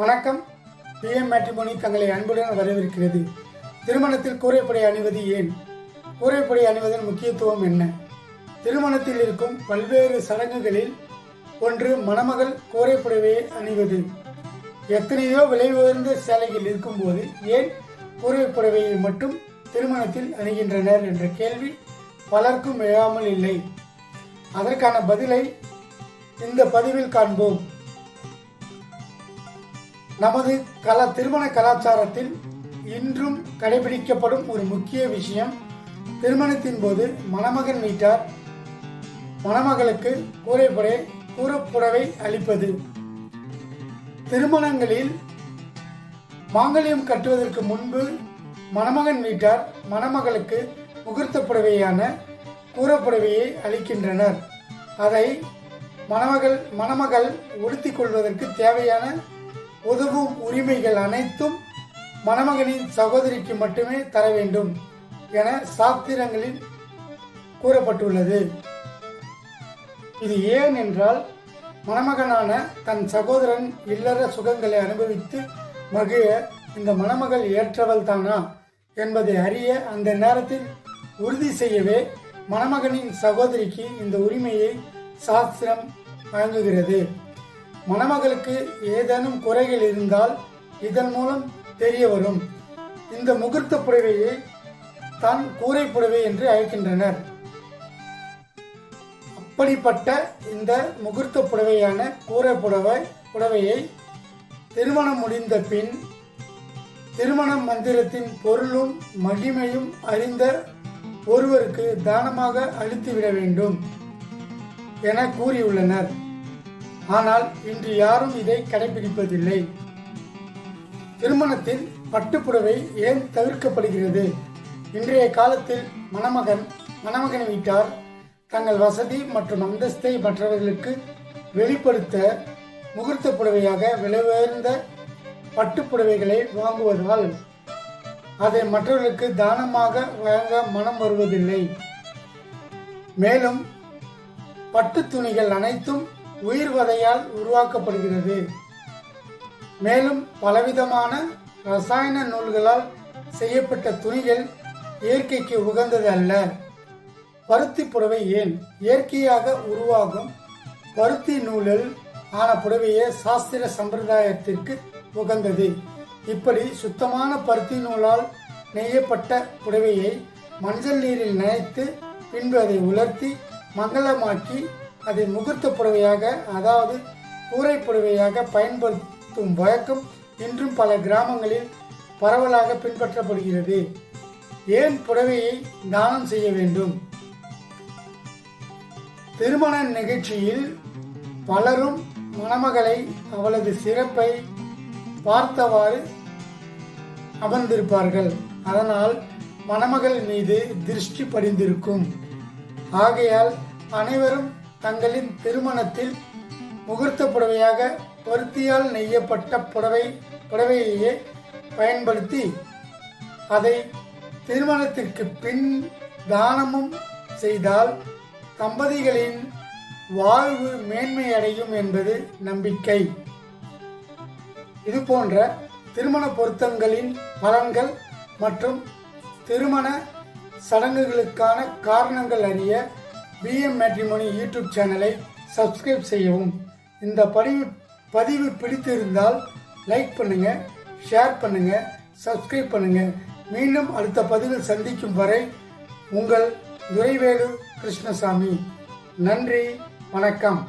வணக்கம். PM matrimony தங்களை அன்புடன் வரவேற்கிறது. திருமணத்தில் கூரைப்படை அணிவது ஏன்? கூரைப்படை அணிவதன் முக்கியத்துவம் என்ன? திருமணத்தில் இருக்கும் பல்வேறு சடங்குகளில் ஒன்று மணமகள் கூரைப்புடவையை அணிவது. எத்தனையோ விலை உயர்ந்த சேலைகள் இருக்கும்போது ஏன் கூரைப்புடவையை மட்டும் திருமணத்தில் அணிகின்றனர் என்ற கேள்வி பலருக்கும் எழாமல் இல்லை. அதற்கான பதிலை இந்த பதிவில் காண்போம். நமது கலா திருமண கலாச்சாரத்தில் இன்றும் கடைபிடிக்கப்படும் ஒரு முக்கிய விஷயம் திருமணத்தின் போது மணமகன் வீட்டார் மணமகளுக்கு கூரைப்புடை கூறப்புடவை அளிப்பது. திருமணங்களில் மாங்கல்யம் கட்டுவதற்கு முன்பு மணமகன் வீட்டார் மணமகளுக்கு முகூர்த்த புடவையான கூறப்புடவையை அளிக்கின்றனர். அதை மணமகள் மணமகள் உடுத்திக் கொள்வதற்கு தேவையான உதவும் உரிமைகள் அனைத்தும் மணமகனின் சகோதரிக்கு மட்டுமே தர வேண்டும் என சாத்திரங்களில் கூறப்பட்டுள்ளது. இது ஏன் என்றால் மணமகனான தன் சகோதரன் இல்லற சுகங்களை அனுபவித்து மகிழ இந்த மணமகள் ஏற்றவள் தானா என்பதை அறிய அந்த நேரத்தில் உறுதி செய்யவே மணமகனின் சகோதரிக்கு இந்த உரிமையை சாஸ்திரம் வழங்குகிறது. மணமகளுக்கு ஏதேனும் குறைகள் இருந்தால் இதன் மூலம் தெரிய வரும். இந்த முகூர்த்த புடவையை தான் கூரை புடவை என்று அழைக்கின்றனர். அப்படிப்பட்ட இந்த முகூர்த்த புடவையான கூரை புடவை புடவையை திருமணம் முடிந்த பின் திருமண மந்திரத்தின் பொருளும் மகிமையும் அறிந்த ஒருவருக்கு தானமாக அளித்துவிட வேண்டும் என கூறியுள்ளனர். ஆனால் இன்று யாரும் இதை கடைபிடிப்பதில்லை. திருமணத்தில் பட்டுப்புடவை ஏன் தவிர்க்கப்படுகிறது? இன்றைய காலத்தில் மணமகன் மணமகன் வீட்டார் தங்கள் வசதி மற்றும் அந்தஸ்தை மற்றவர்களுக்கு வெளிப்படுத்த முகூர்த்த புடவையாக விலை உயர்ந்த பட்டுப்புடவைகளை வாங்குவதால் அதை மற்றவர்களுக்கு தானமாக வழங்க மனம் வருவதில்லை. மேலும் பட்டு துணிகள் அனைத்தும் உயிர் வதையால் உருவாக்கப்படுகிறது. மேலும் பலவிதமான ரசாயன நூல்களால் செய்யப்பட்ட துணிகள் இயற்கைக்கு உகந்தது அல்ல. பருத்தி புடவை ஏன் இயற்கையாக உருவாகும்? பருத்தி நூலில் ஆன புடவையே சாஸ்திர சம்பிரதாயத்திற்கு உகந்தது. இப்படி சுத்தமான பருத்தி நூலால் நெய்யப்பட்ட புடவையை மஞ்சள் நீரில் நனைத்து பின்பு அதை உலர்த்தி மங்களமாக்கி அதை முகூர்த்த புடவையாக அதாவது கூரை புடவையாக பயன்படுத்தும் வழக்கம் இன்றும் பல கிராமங்களில் பரவலாக பின்பற்றப்படுகிறது. ஏன் புடவையை தானம் செய்ய வேண்டும்? திருமண நிகழ்ச்சியில் பலரும் மணமகளை அவளது சிறப்பை பார்த்தவாறு அமர்ந்திருப்பார்கள். அதனால் மணமகள் மீது திருஷ்டி படிந்திருக்கும். ஆகையால் அனைவரும் தங்களின் திருமணத்தில் முகூர்த்த புடவையாக பருத்தியால் நெய்யப்பட்ட புடவை புடவையையே பயன்படுத்தி அதை திருமணத்திற்கு பின் தானமும் செய்தால் தம்பதிகளின் வாழ்வு மேன்மையடையும் என்பது நம்பிக்கை. இது போன்ற திருமண பொருத்தங்களின் பலன்கள் மற்றும் திருமண சடங்குகளுக்கான காரணங்கள் அறிய பிஎம் மேட்ரிமோனி யூடியூப் சேனலை சப்ஸ்கிரைப் செய்யவும். இந்த பதிவு பதிவு பிடித்திருந்தால் லைக் பண்ணுங்க ஷேர் பண்ணுங்க சப்ஸ்கிரைப் பண்ணுங்க. மீண்டும் அடுத்த பதிவில் சந்திக்கும் வரை உங்கள் துரைவேலு கிருஷ்ணசாமி. நன்றி வணக்கம்.